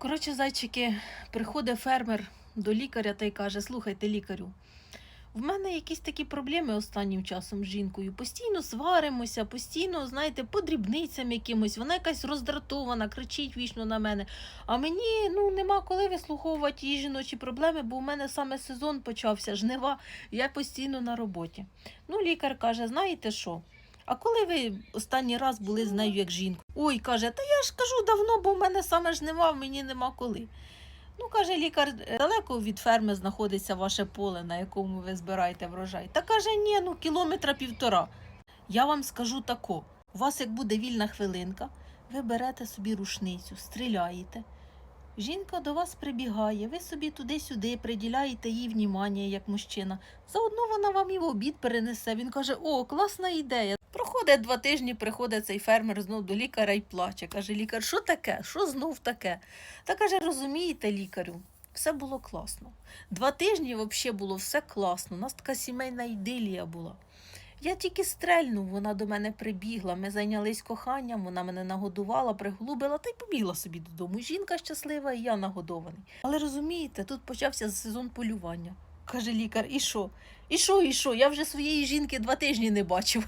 Коротше, зайчики, приходить фермер до лікаря та й каже: слухайте, лікарю, в мене якісь такі проблеми останнім часом з жінкою. Постійно сваримося, постійно, знаєте, по дрібницям якимось. Вона якась роздратована, кричить вічно на мене. А мені ну нема коли вислуховувати її жіночі проблеми, бо у мене саме сезон почався, жнива, я постійно на роботі. Ну, лікар каже: знаєте що? А коли ви останній раз були з нею як жінкою? Ой, каже, та я ж кажу давно, бо в мене саме ж нема, мені нема коли. Ну, каже лікар, далеко від ферми знаходиться ваше поле, на якому ви збираєте врожай. Та каже, ні, ну кілометра півтора. Я вам скажу тако: у вас як буде вільна хвилинка, ви берете собі рушницю, стріляєте. Жінка до вас прибігає, ви собі туди-сюди приділяєте їй внімання, як мужчина. Заодно вона вам і в обід перенесе. Він каже: О, класна ідея. Проходить два тижні, приходить цей фермер знов до лікаря і плаче. Каже, лікар, що таке? Що знов таке? Та каже, розумієте, лікарю, все було класно. Два тижні взагалі було все класно. У нас така сімейна ідилія була. Я тільки стрельнув, вона до мене прибігла. Ми зайнялись коханням, вона мене нагодувала, приглубила та й побігла собі додому. Жінка щаслива, і я нагодований. Але розумієте, тут почався сезон полювання. Каже лікар, і що? І що, і що? Я вже своєї жінки два тижні не бачив.